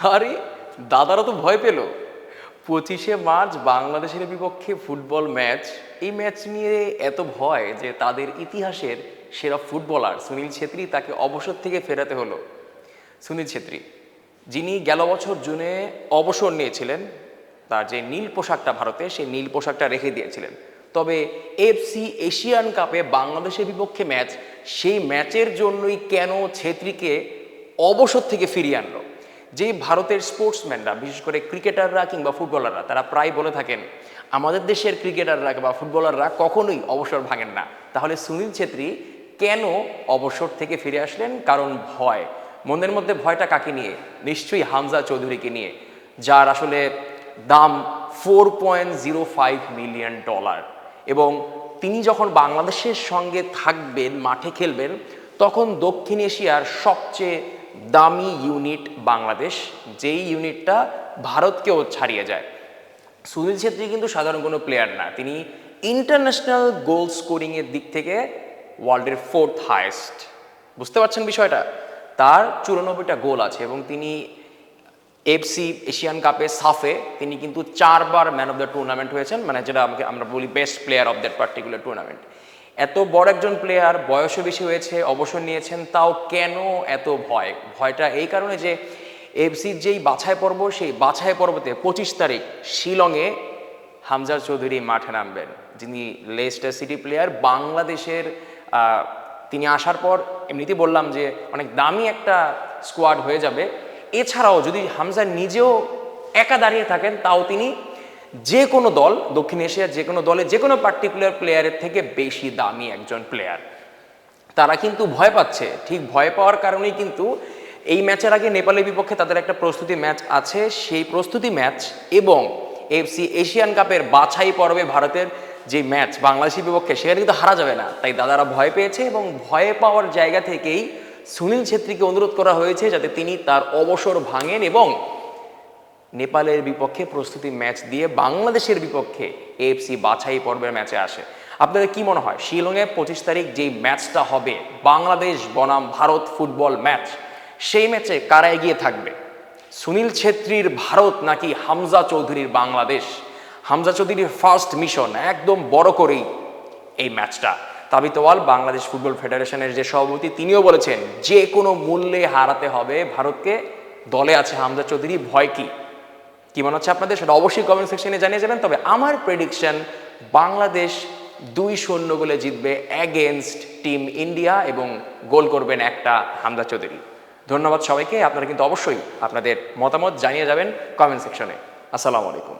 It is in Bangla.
আরে, দাদারা তো ভয় পেল। পঁচিশে মার্চ বাংলাদেশের বিপক্ষে ফুটবল ম্যাচ। এই ম্যাচ নিয়ে এত ভয় যে তাদের ইতিহাসের সেরা ফুটবলার সুনীল ছেত্রী তাকে অবসর থেকে ফেরাতে হলো। সুনীল ছেত্রী, যিনি গেল বছর জুনে অবসর নিয়েছিলেন, তার যে নীল পোশাকটা ভারতে, সেই নীল পোশাকটা রেখে দিয়েছিলেন। তবে এফসি এশিয়ান কাপে বাংলাদেশের বিপক্ষে ম্যাচ, সেই ম্যাচের জন্যই কেন ছেত্রীকে অবসর থেকে ফিরিয়ে আনলো? যে ভারতের স্পোর্টসম্যানরা বিশেষ করে ক্রিকেটাররা কিংবা ফুটবলাররা তারা প্রায় বলে থাকেন, আমাদের দেশের ক্রিকেটাররা বা ফুটবলাররা কখনোই অবসর ভাঙেন না। তাহলে সুনীল ছেত্রী কেন অবসর থেকে ফিরে আসলেন? কারণ ভয়। মনের মধ্যে ভয়টা কাকে নিয়ে? নিশ্চয়ই হামজা চৌধুরীকে নিয়ে, যার আসলে দাম four point zero five million dollar এবং তিনি যখন বাংলাদেশের সঙ্গে থাকবেন, মাঠে খেলবেন, তখন দক্ষিণ এশিয়ার সবচেয়ে দামি ইউনিট বাংলাদেশ, যেই ইউনিটটা ভারতকেও ছাড়িয়ে যায়। সুনীল ছেত্রী কিন্তু সাধারণ কোনো প্লেয়ার না। তিনি ইন্টারন্যাশনাল গোল স্কোরিংয়ের দিক থেকে ওয়ার্ল্ডের ফোর্থ হায়েস্ট বুঝতে পারছেন বিষয়টা? তার চুরানব্বইটা গোল আছে এবং তিনি এফসি এশিয়ান কাপে সাফে তিনি কিন্তু চারবার ম্যান অফ দ্য টুর্নামেন্ট হয়েছেন মানে যেটা আমাকে আমরা বলি best player of that particular tournament এত বড় একজন প্লেয়ার বয়সও বেশি হয়েছে, অবসর নিয়েছেন, তাও কেন এত ভয়? ভয়টা এই কারণে যে এফসির যেই বাছাই পর্ব, সেই বাছাই পর্বতে পঁচিশ তারিখ শিলংয়ে হামজার চৌধুরী মাঠে নামবেন। যিনি লেস্টার সিটি প্লেয়ার বাংলাদেশের তিনি আসার পর এমনিতেই বললাম যে অনেক দামি একটা স্কোয়াড হয়ে যাবে। এছাড়াও যদি হামজা নিজেও একা দাঁড়িয়ে থাকেন, তাও তিনি যে কোনো দল, দক্ষিণ এশিয়ার যে কোনো দলে যে কোনো পার্টিকুলার প্লেয়ারের থেকে বেশি দামি একজন প্লেয়ার তারা কিন্তু ভয় পাচ্ছে। ঠিক ভয় পাওয়ার কারণেই কিন্তু এই ম্যাচের আগে নেপালের বিপক্ষে তাদের একটা প্রস্তুতি ম্যাচ আছে। সেই প্রস্তুতি ম্যাচ এবং এফসি এশিয়ান কাপের বাছাই পর্বে ভারতের যে ম্যাচ বাংলাদেশের বিপক্ষে, সেখানে কিন্তু হারা যাবে না। তাই দাদারা ভয় পেয়েছে এবং ভয় পাওয়ার জায়গা থেকেই সুনীল ছেত্রীকে অনুরোধ করা হয়েছে যাতে তিনি তার অবসর ভাঙেন এবং নেপালের বিপক্ষে প্রস্তুতি ম্যাচ দিয়ে বাংলাদেশের বিপক্ষে এএফসি বাছাই পর্বের ম্যাচে আসে। আপনাদের কি মনে হয়? শিলংয়ে পঁচিশ তারিখ যেই ম্যাচটা হবে, বাংলাদেশ, বনাম, ভারত ফুটবল ম্যাচ, সেই ম্যাচে কারা এগিয়ে থাকবে? সুনীল ছেত্রীর ভারত নাকি হামজা চৌধুরীর বাংলাদেশ? হামজা চৌধুরীর ফার্স্ট মিশন একদম বড় করেই এই ম্যাচটা। তাবিতওয়াল বাংলাদেশ ফুটবল ফেডারেশনের যে সভাপতি, তিনিও বলেছেন, যে কোনো মূল্যে হারাতে হবে ভারতকে। দলে আছে হামজা চৌধুরী, ভয় কি? কি মনে হচ্ছে আপনাদের? সেটা অবশ্যই কমেন্ট সেকশনে জানিয়ে যাবেন। তবে আমার প্রেডিকশন বাংলাদেশ দুই শূন্য গোলে জিতবে অ্যাগেনস্ট টিম ইন্ডিয়া এবং গোল করবেন একটা হামদা চৌধুরী। ধন্যবাদ সবাইকে। আপনারা কিন্তু অবশ্যই আপনাদের মতামত জানিয়ে যাবেন কমেন্ট সেকশনে আসসালামু আলাইকুম।